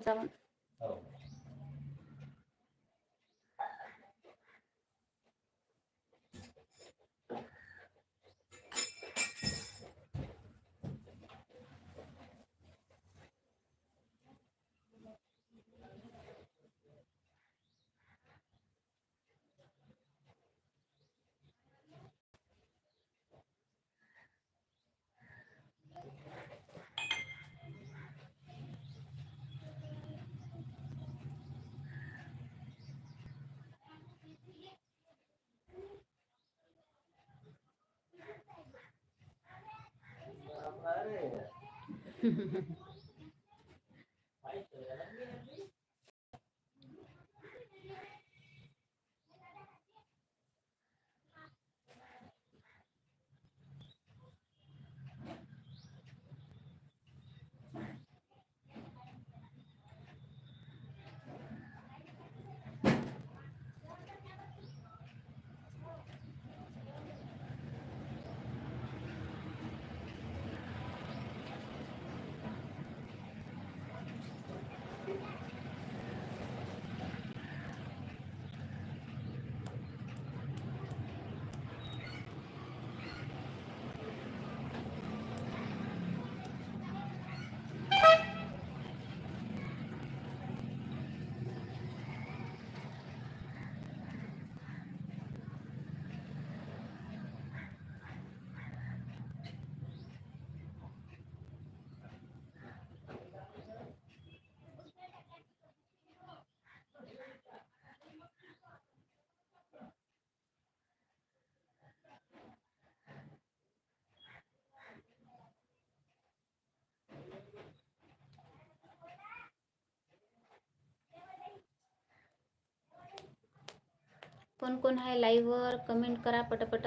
पंचावन्न 哼哼哼哼 कोण कोण आहे लाईव्हवर कमेंट करा पटपट.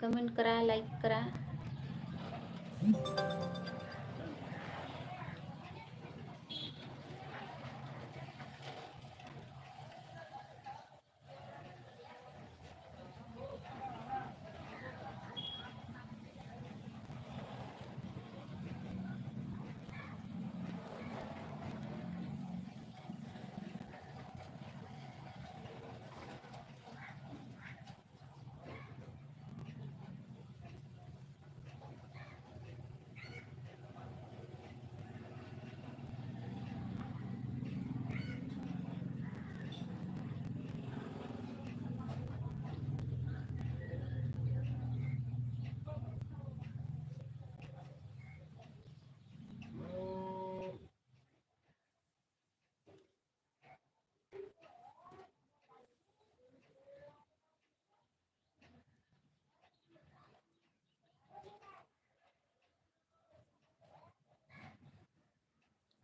कमेंट करा लाईक करा.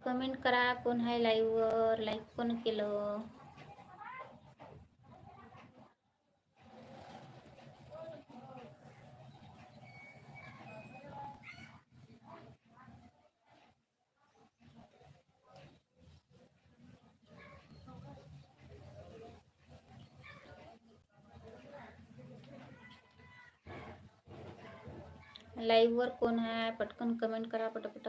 कमेंट करा कोण आहे लाईव्हवर लाईक केलं? लाईव्हवर कोण आहे पटकन कमेंट करा पटपट.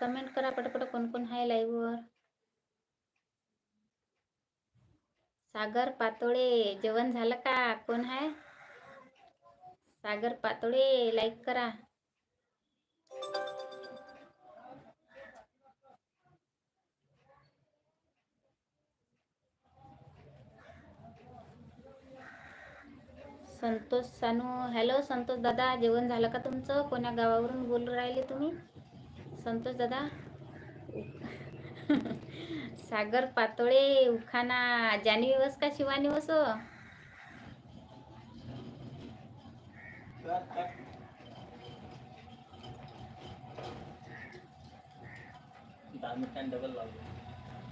कमेंट करा पटपट कोण कोण आहे लाईव्हवर सागर पातोळे जेवण झालं का? कोण आहे? सागर पातोळे लाईक करा. संतोष सानू हॅलो संतोष दादा जेवण झालं का तुमचं? कोण्या गावावरून बोलू राहिले तुम्ही? संतोष दादा? सागर पातोळे उखाना जान्हवी वस का शिवानी वस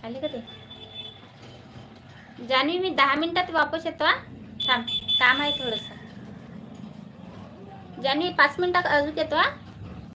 आले का ते? जान्हवी मी दहा मिनिटात वापस येतो हा? थांब काम आहे थोडंसं. ज्यांनी पाच मिनिटात अजून येतो हा?